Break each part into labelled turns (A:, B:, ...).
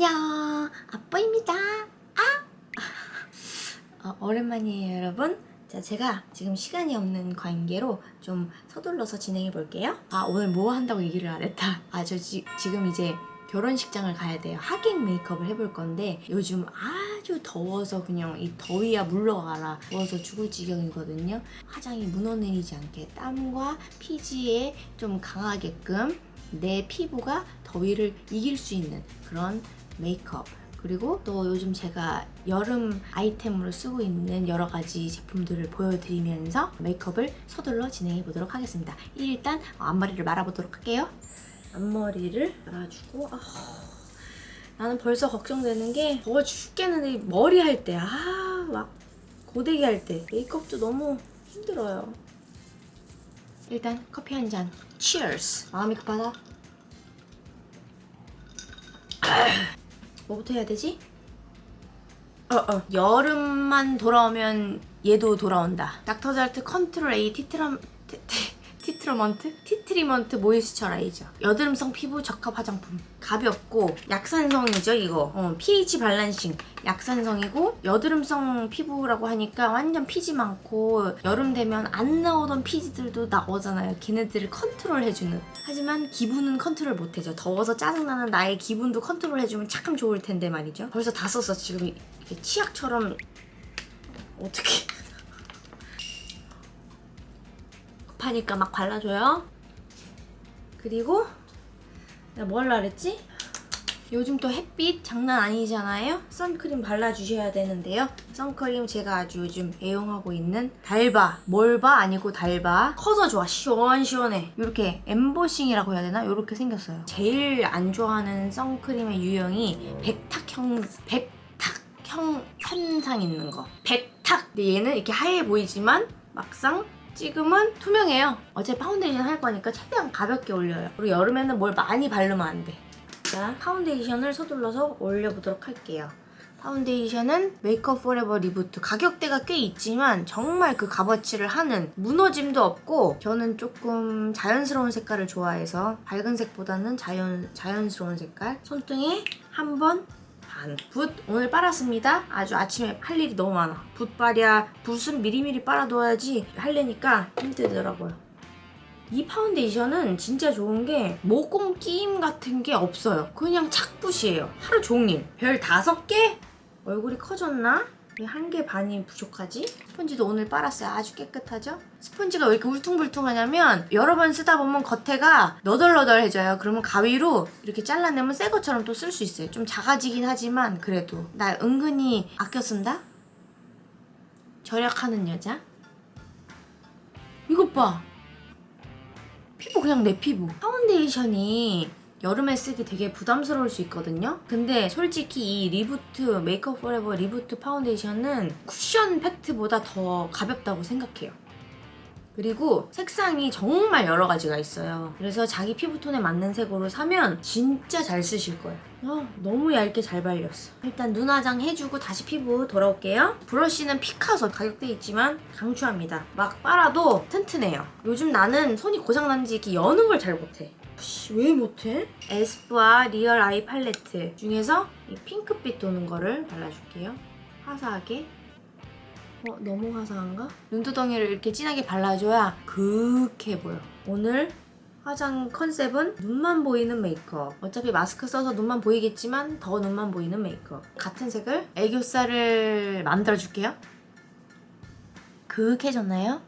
A: 안녕. 아빠입니다. 아! 어, 오랜만이에요 여러분. 자 제가 지금 시간이 없는 관계로 좀 서둘러서 진행해 볼게요. 아 오늘 뭐 한다고 얘기를 안 했다. 아 저 지금 이제 결혼식장을 가야 돼요. 하객 메이크업을 해볼 건데 요즘 아주 더워서 그냥 이 더위야 물러가라. 더워서 죽을 지경이거든요. 화장이 무너내리지 않게 땀과 피지에 좀 강하게끔 내 피부가 더위를 이길 수 있는 그런 메이크업 그리고 또 요즘 제가 여름 아이템으로 쓰고 있는 여러 가지 제품들을 보여드리면서 메이크업을 서둘러 진행해 보도록 하겠습니다. 일단 앞머리를 말아보도록 할게요. 앞머리를 말아주고 아, 나는 벌써 걱정되는 게 더워 죽겠는데 이 머리 할 때 아 막 고데기 할 때 메이크업도 너무 힘들어요. 일단 커피 한 잔. Cheers. 마음이 급하다. 뭐부터 해야 되지? 어, 어. 여름만 돌아오면 얘도 돌아온다. 닥터 잘트 컨트롤 A 티트럼 티트러먼트? 티트리먼트 모이스처라이저. 여드름성 피부 적합 화장품. 가볍고 약산성이죠 이거. 어, pH 밸런싱. 약산성이고 여드름성 피부라고 하니까 완전 피지 많고 여름 되면 안 나오던 피지들도 나오잖아요. 걔네들을 컨트롤 해주는. 하지만 기분은 컨트롤 못해죠. 더워서 짜증나는 나의 기분도 컨트롤 해주면 참 좋을 텐데 말이죠. 벌써 다 썼어 지금 이렇게 치약처럼 어떻게? 급하니까 막 발라줘요. 그리고 뭐 하려 그랬지? 요즘 또 햇빛 장난 아니잖아요? 선크림 발라주셔야 되는데요. 선크림 제가 아주 요즘 애용하고 있는 달바. 뭘바 아니고 달바. 커서 좋아. 시원시원해. 이렇게 엠보싱이라고 해야 되나? 이렇게 생겼어요. 제일 안 좋아하는 선크림의 유형이 백탁형, 백탁형 현상 있는 거. 백탁! 근데 얘는 이렇게 하얘 보이지만 막상 찍으면 투명해요. 어차피 파운데이션 할 거니까 최대한 가볍게 올려요. 그리고 여름에는 뭘 많이 바르면 안 돼. 자, 파운데이션을 서둘러서 올려보도록 할게요. 파운데이션은 메이크업 포레버 리부트 가격대가 꽤 있지만 정말 그 값어치를 하는 무너짐도 없고 저는 조금 자연스러운 색깔을 좋아해서 밝은 색보다는 자연, 자연스러운 색깔 손등에 한 번 반. 붓 오늘 빨았습니다. 아주 아침에 할 일이 너무 많아. 붓 빨이야. 붓은 미리미리 빨아둬야지 할래니까 힘들더라고요. 이 파운데이션은 진짜 좋은 게 모공 끼임 같은 게 없어요. 그냥 착붓이에요. 하루 종일. 별 다섯 개? 얼굴이 커졌나? 왜한개 반이 부족하지? 스펀지도 오늘 빨았어요. 아주 깨끗하죠? 스펀지가 왜 이렇게 울퉁불퉁하냐면 여러 번 쓰다 보면 겉에가 너덜너덜해져요. 그러면 가위로 이렇게 잘라내면 새 것처럼 또 쓸 수 있어요. 좀 작아지긴 하지만 그래도 나 은근히 아껴 쓴다? 절약하는 여자? 이것 봐. 피부 그냥 내 피부. 파운데이션이 여름에 쓰기 되게 부담스러울 수 있거든요. 근데 솔직히 이 리부트 메이크업 포레버 리부트 파운데이션은 쿠션 팩트보다 더 가볍다고 생각해요. 그리고 색상이 정말 여러 가지가 있어요. 그래서 자기 피부톤에 맞는 색으로 사면 진짜 잘 쓰실 거예요. 어, 너무 얇게 잘 발렸어. 일단 눈 화장 해주고 다시 피부 돌아올게요. 브러쉬는 피카소 가격대 있지만 강추합니다. 막 빨아도 튼튼해요. 요즘 나는 손이 고장난 지 이렇게 여는 걸 잘 못해. 씨, 왜 못해? 에스쁘아 리얼 아이 팔레트 중에서 이 핑크빛 도는 거를 발라줄게요. 화사하게. 어, 너무 화사한가? 눈두덩이를 이렇게 진하게 발라줘야 그윽해 보여. 오늘 화장 컨셉은 눈만 보이는 메이크업. 어차피 마스크 써서 눈만 보이겠지만 더 눈만 보이는 메이크업. 같은 색을 애교살을 만들어줄게요. 그윽해졌나요?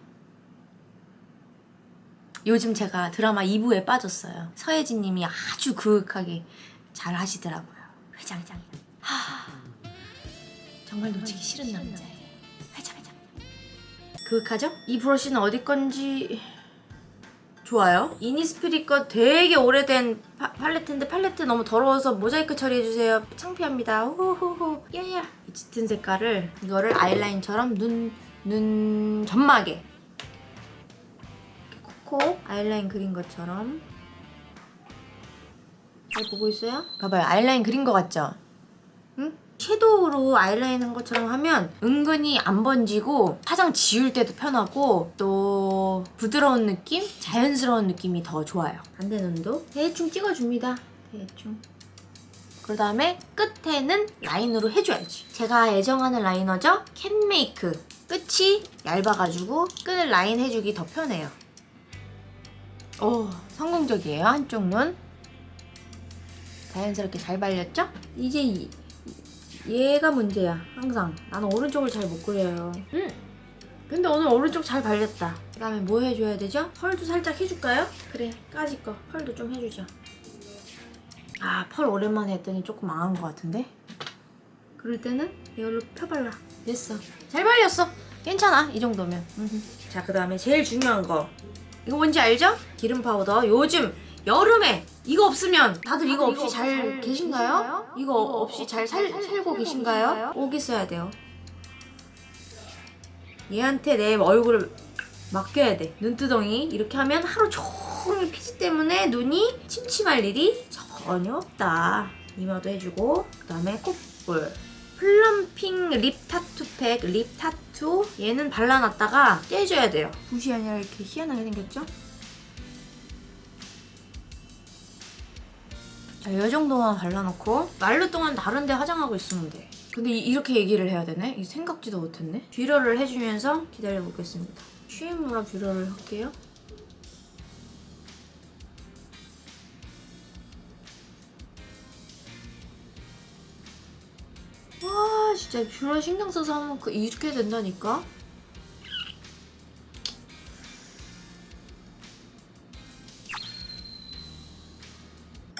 A: 요즘 제가 드라마 2부에 빠졌어요. 서예진 님이 아주 그윽하게 잘 하시더라고요. 회장장. 하... 정말 놓치기 싫은 남자예요. 회장 회장. 그윽하죠? 이 브러쉬는 어디 건지 좋아요. 이니스프리 거 되게 오래된 파- 팔레트인데 팔레트 너무 더러워서 모자이크 처리해주세요. 창피합니다. 호호호. 야야. 이 짙은 색깔을 이거를 아이라인처럼 눈, 눈 점막에 콕콕 아이라인 그린 것처럼 잘 보고 있어요? 봐봐요. 아이라인 그린 거 같죠? 응? 섀도우로 아이라인 한 것처럼 하면 은근히 안 번지고 화장 지울 때도 편하고 또 부드러운 느낌? 자연스러운 느낌이 더 좋아요. 반대 눈도 대충 찍어줍니다. 대충. 그 다음에 끝에는 라인으로 해줘야지. 제가 애정하는 라이너죠? 캔메이크. 끝이 얇아가지고 끈을 라인 해주기 더 편해요. 오, 성공적이에요. 한쪽 눈. 자연스럽게 잘 발렸죠? 이제 이, 얘가 문제야. 항상. 나는 오른쪽을 잘 못 그려요. 음. 근데 오늘 오른쪽 잘 발렸다. 그 다음에 뭐 해줘야 되죠? 펄도 살짝 해줄까요? 그래, 까짓 거. 펄도 좀 해주죠. 아, 펄 오랜만에 했더니 조금 망한 것 같은데? 그럴 때는 이걸로 펴발라. 됐어. 잘 발렸어. 괜찮아. 이 정도면. 음흠. 자, 그 다음에 제일 중요한 거. 이거 뭔지 알죠? 기름 파우더. 요즘 여름에 이거 없으면 다들 이거 없이 잘 계신가요? 이거 없이 잘 살, 살고 계신가요? 꼭 있어야 돼요. 얘한테 내 얼굴을 맡겨야 돼. 눈두덩이 이렇게 하면 하루 종일 피지 때문에 눈이 침침할 일이 전혀 없다. 이마도 해주고 그다음에 콧볼. 플럼핑 립 타투 팩, 립 타투. 얘는 발라놨다가 떼줘야 돼요. 붓이 아니라 이렇게 희한하게 생겼죠? 자, 이 정도만 발라놓고 말루 동안 다른 데 화장하고 있으면 돼. 근데 이- 이렇게 얘기를 해야 되네? 이 생각지도 못했네. 뷰러를 해주면서 기다려보겠습니다. 쉬임으로 뷰러를 할게요. 진짜 뷰러 신경 써서 하면 그 이렇게 된다니까?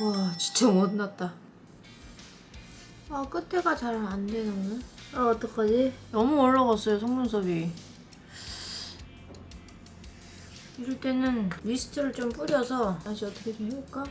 A: 와 진짜 못났다 아 끝에가 잘 안 되네 오늘 아 어떡하지? 너무 올라갔어요 속눈썹이 이럴 때는 미스트를 좀 뿌려서 다시 어떻게 좀 해볼까?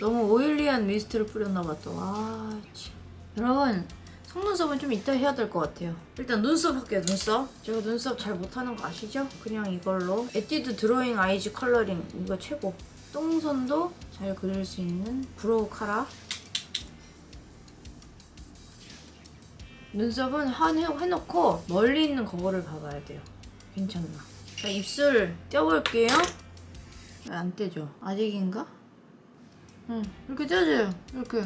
A: 너무 오일리한 미스트를 뿌렸나봐 또 아, 참. 여러분 속눈썹은 좀 이따 해야 될 것 같아요. 일단 눈썹 할게요 눈썹. 제가 눈썹 잘 못하는 거 아시죠? 그냥 이걸로. 에뛰드 드로잉 아이즈 컬러링 이거 최고. 똥손도 잘 그릴 수 있는 브로우 카라. 눈썹은 한 해, 해놓고 멀리 있는 거울을 봐봐야 돼요. 괜찮나? 자 입술 떼어볼게요. 왜안 떼죠? 아직인가? 응 이렇게 떼줘요. 이렇게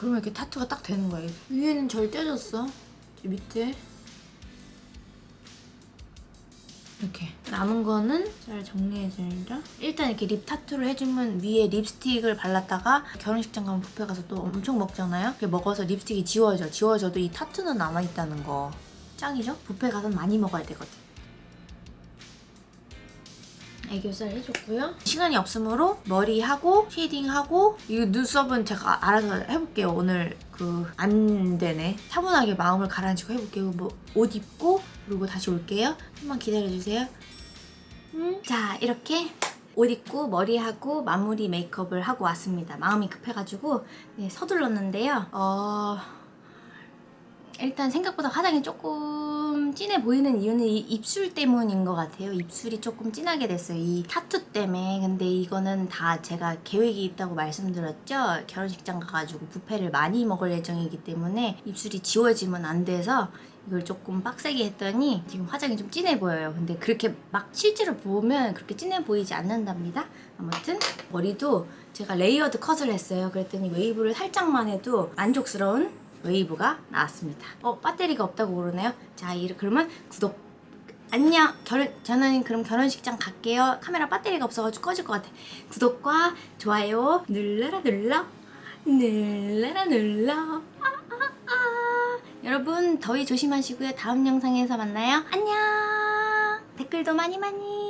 A: 그러면 이렇게 타투가 딱 되는 거야. 위에는 절 떼졌어. 저 밑에. 이렇게. 남은 거는 잘 정리해주죠 일단 이렇게 립 타투를 해주면 위에 립스틱을 발랐다가 결혼식장 가면 뷔페 가서 또 엄청 먹잖아요. 이렇게 먹어서 립스틱이 지워져. 지워져도 이 타투는 남아있다는 거. 짱이죠? 뷔페 가서 많이 먹어야 되거든 애교살 해줬고요. 시간이 없으므로 머리하고 쉐이딩하고 이 눈썹은 제가 알아서 해볼게요. 오늘 그 안 되네. 차분하게 마음을 가라앉히고 해볼게요. 뭐 옷 입고 그리고 다시 올게요. 좀만 기다려주세요. 음, 자 이렇게 옷 입고 머리하고 마무리 메이크업을 하고 왔습니다. 마음이 급해가지고 네, 서둘렀는데요. 어... 일단 생각보다 화장이 조금 진해 보이는 이유는 이 입술 때문인 것 같아요. 입술이 조금 진하게 됐어요. 이 타투 때문에. 근데 이거는 다 제가 계획이 있다고 말씀드렸죠. 결혼식장 가가지고 뷔페를 많이 먹을 예정이기 때문에 입술이 지워지면 안 돼서 이걸 조금 빡세게 했더니 지금 화장이 좀 진해 보여요. 근데 그렇게 막 실제로 보면 그렇게 진해 보이지 않는답니다. 아무튼 머리도 제가 레이어드 컷을 했어요. 그랬더니 웨이브를 살짝만 해도 만족스러운 웨이브가 나왔습니다. 어, 배터리가 없다고 그러네요. 자, 이렇게 그러면 구독. 안녕. 결혼, 저는 그럼 결혼식장 갈게요. 카메라 배터리가 없어가지고 꺼질 것 같아. 구독과 좋아요 눌러라 눌러. 눌러라 눌러. 아, 아, 아. 여러분, 더위 조심하시고요. 다음 영상에서 만나요. 안녕. 댓글도 많이 많이.